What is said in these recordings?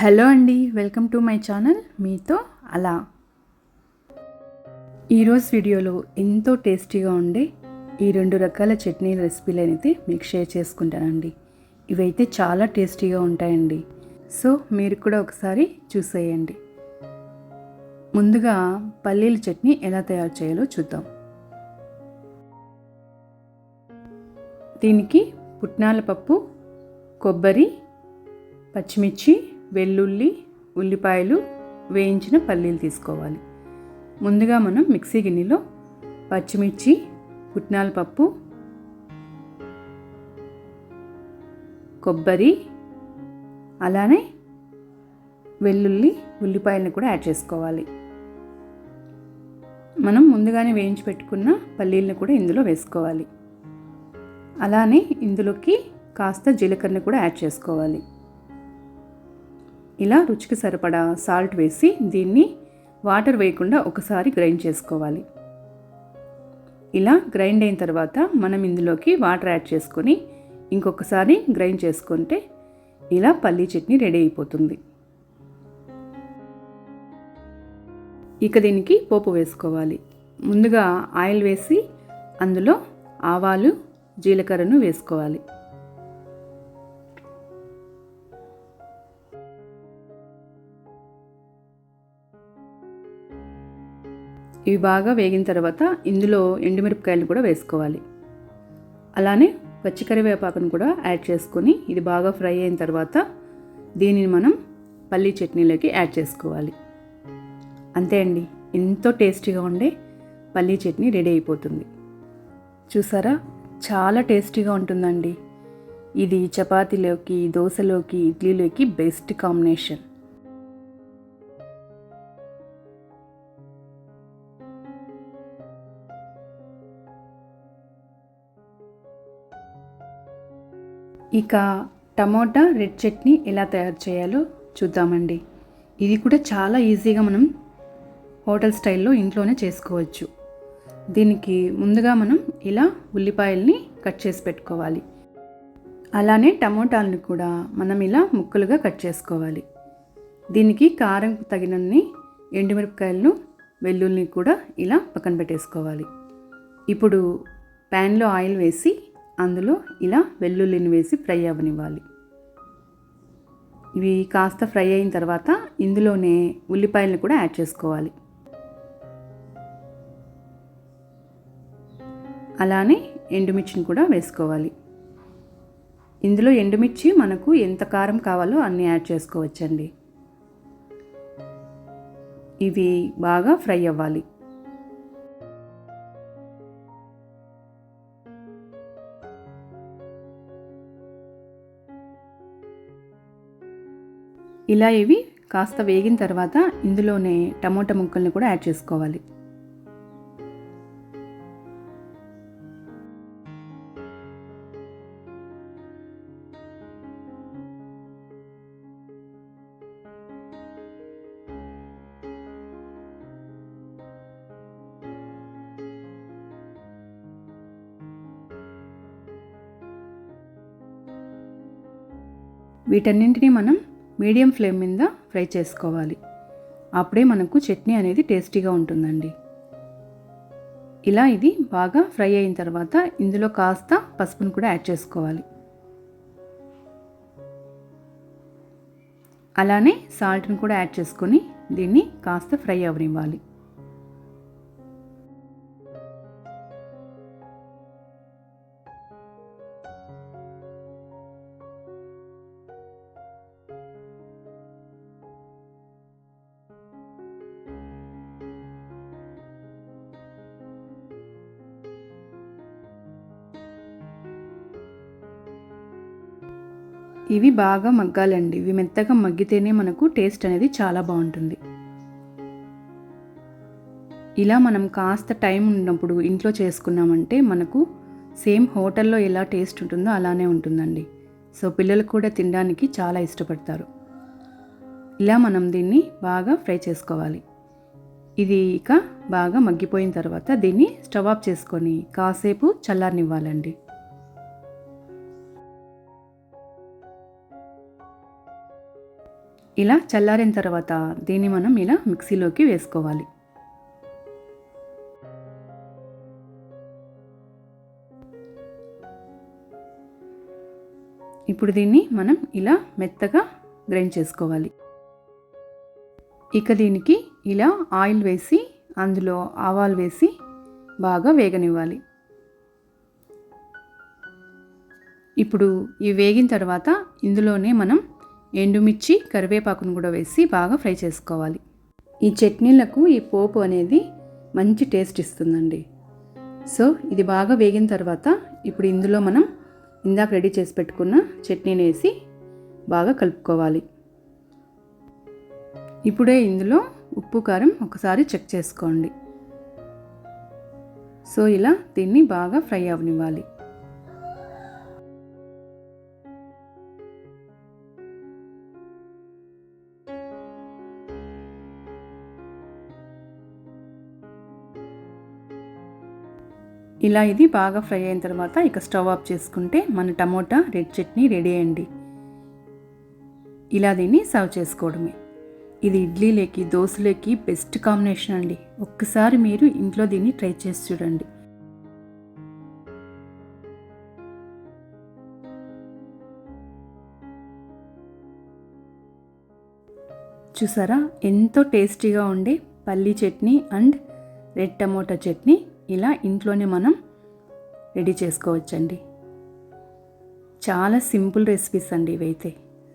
Hello అండి welcome to my channel మీతో అలా. ఈరోజు వీడియోలో ఎంతో టేస్టీగా ఉండే ఈ రెండు రకాల చట్నీ రెసిపీలు అయితే మీకు షేర్ చేసుకుంటానండి. ఇవైతే చాలా టేస్టీగా ఉంటాయండి. సో మీరు కూడా ఒకసారి చూసేయండి. ముందుగా పల్లీల చట్నీ ఎలా తయారు చేయాలో చూద్దాం. దీనికి పుట్నాల పప్పు కొబ్బరి పచ్చిమిర్చి వెల్లుల్లి ఉల్లిపాయలు వేయించిన పల్లీలు తీసుకోవాలి. ముందుగా మనం మిక్సీ గిన్నెలో పచ్చిమిర్చి పుట్నాల పప్పు కొబ్బరి అలానే వెల్లుల్లి ఉల్లిపాయలను కూడా యాడ్ చేసుకోవాలి. మనం ముందుగానే వేయించి పెట్టుకున్న పల్లీలను కూడా ఇందులో వేసుకోవాలి. అలానే ఇందులోకి కాస్త జీలకర్రని కూడా యాడ్ చేసుకోవాలి. ఇలా రుచికి సరిపడా సాల్ట్ వేసి దీన్ని వాటర్ వేయకుండా ఒకసారి గ్రైండ్ చేసుకోవాలి. ఇలా గ్రైండ్ అయిన తర్వాత మనం ఇందులోకి వాటర్ యాడ్ చేసుకొని ఇంకొకసారి గ్రైండ్ చేసుకుంటే ఇలా పల్లీ చట్నీ రెడీ అయిపోతుంది. ఇక దీనికి పోపు వేసుకోవాలి. ముందుగా ఆయిల్ వేసి అందులో ఆవాలు జీలకర్రను వేసుకోవాలి. ఇవి బాగా వేగిన తర్వాత ఇందులో ఎండుమిరపకాయలు కూడా వేసుకోవాలి. అలానే పచ్చికరివేపాకును కూడా యాడ్ చేసుకొని ఇది బాగా ఫ్రై అయిన తర్వాత దీనిని మనం పల్లీ చట్నీలోకి యాడ్ చేసుకోవాలి. అంతే అండి. ఎంతో టేస్టీగా ఉండే పల్లీ చట్నీ రెడీ అయిపోతుంది. చూసారా? చాలా టేస్టీగా ఉంటుందండి. ఇది చపాతీలోకి దోశలోకి ఇడ్లీలోకి బెస్ట్ కాంబినేషన్. ఇక టమోటా రెడ్ చట్నీ ఎలా తయారు చేయాలో చూద్దామండి. ఇది కూడా చాలా ఈజీగా మనం హోటల్ స్టైల్లో ఇంట్లోనే చేసుకోవచ్చు. దీనికి ముందుగా మనం ఇలా ఉల్లిపాయల్ని కట్ చేసి పెట్టుకోవాలి. అలానే టమోటాలను కూడా మనం ఇలా ముక్కలుగా కట్ చేసుకోవాలి. దీనికి కారం తగినన్ని ఎండుమిరపకాయలను వెల్లుల్ని కూడా ఇలా పక్కన పెట్టేసుకోవాలి. ఇప్పుడు ప్యాన్లో ఆయిల్ వేసి అందులో ఇలా వెల్లుల్లిని వేసి ఫ్రై అవ్వనివ్వాలి. ఇవి కాస్త ఫ్రై అయిన తర్వాత ఇందులోనే ఉల్లిపాయలను కూడా యాడ్ చేసుకోవాలి. అలానే ఎండుమిర్చిని కూడా వేసుకోవాలి. ఇందులో ఎండుమిర్చి మనకు ఎంత కారం కావాలో అన్నీ యాడ్ చేసుకోవచ్చండి. ఇవి బాగా ఫ్రై అవ్వాలి. ఇలా ఇవి కాస్త వేగిన తర్వాత ఇందులోనే టమోటా ముక్కల్ని కూడా యాడ్ చేసుకోవాలి. వీటన్నింటినీ మనం మీడియం ఫ్లేమ్ మీద ఫ్రై చేసుకోవాలి. అప్పుడే మనకు చట్నీ అనేది టేస్టీగా ఉంటుందండి. ఇలా ఇది బాగా ఫ్రై అయిన తర్వాత ఇందులో కాస్త పసుపును కూడా యాడ్ చేసుకోవాలి. అలానే సాల్ట్ని కూడా యాడ్ చేసుకొని దీన్ని కాస్త ఫ్రై అవ్వనివ్వాలి. ఇవి బాగా మగ్గాలండి. ఇవి మెత్తగా మగ్గితేనే మనకు టేస్ట్ అనేది చాలా బాగుంటుంది. ఇలా మనం కాస్త టైం ఉన్నప్పుడు ఇంట్లో చేసుకున్నామంటే మనకు సేమ్ హోటల్లో ఎలా టేస్ట్ ఉంటుందో అలానే ఉంటుందండి. సో పిల్లలు కూడా తినడానికి చాలా ఇష్టపడతారు. ఇలా మనం దీన్ని బాగా ఫ్రై చేసుకోవాలి. ఇది ఇక బాగా మగ్గిపోయిన తర్వాత దీన్ని స్టవ్ ఆఫ్ చేసుకొని కాసేపు చల్లారనివ్వాలండి. ఇలా చల్లారిన తర్వాత దీన్ని మనం ఇలా మిక్సీలోకి వేసుకోవాలి. ఇప్పుడు దీన్ని మనం ఇలా మెత్తగా గ్రైండ్ చేసుకోవాలి. ఇక దీనికి ఇలా ఆయిల్ వేసి అందులో ఆవాలు వేసి బాగా వేగనివ్వాలి. ఇప్పుడు ఇవి వేగిన తర్వాత ఇందులోనే మనం ఎండుమిర్చి కరివేపాకును కూడా వేసి బాగా ఫ్రై చేసుకోవాలి. ఈ చట్నీలకు ఈ పోపు అనేది మంచి టేస్ట్ ఇస్తుందండి. సో ఇది బాగా వేగిన తర్వాత ఇప్పుడు ఇందులో మనం ఇందాక రెడీ చేసి పెట్టుకున్న చట్నీని వేసి బాగా కలుపుకోవాలి. ఇప్పుడే ఇందులో ఉప్పు కారం ఒకసారి చెక్ చేసుకోండి. సో ఇలా దీన్ని బాగా ఫ్రై అవనివ్వాలి. ఇలా ఇది బాగా ఫ్రై అయిన తర్వాత ఇక స్టవ్ ఆఫ్ చేసుకుంటే మన టమోటా రెడ్ చట్నీ రెడీ అయ్యండి. ఇలా దీన్ని సర్వ్ చేసుకోవడమే. ఇది ఇడ్లీలోకి దోశలోకి బెస్ట్ కాంబినేషన్ అండి. ఒక్కసారి మీరు ఇంట్లో దీన్ని ట్రై చేసి చూడండి. చూసారా? ఎంతో టేస్టీగా ఉండే పల్లీ chutney and red tomato chutney. ఇలా ఇంట్లోనే మనం రెడీ చేసుకోవచ్చండి. చాలా సింపుల్ రెసిపీస్ అండి ఇవైతే.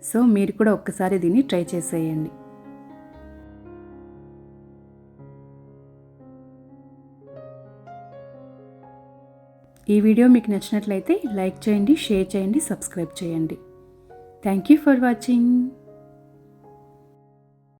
సో మీరు కూడా ఒక్కసారి దీన్ని ట్రై చేసేయండి. ఈ వీడియో మీకు నచ్చినట్లయితే లైక్ చేయండి షేర్ చేయండి సబ్స్క్రైబ్ చేయండి. Thank you for watching.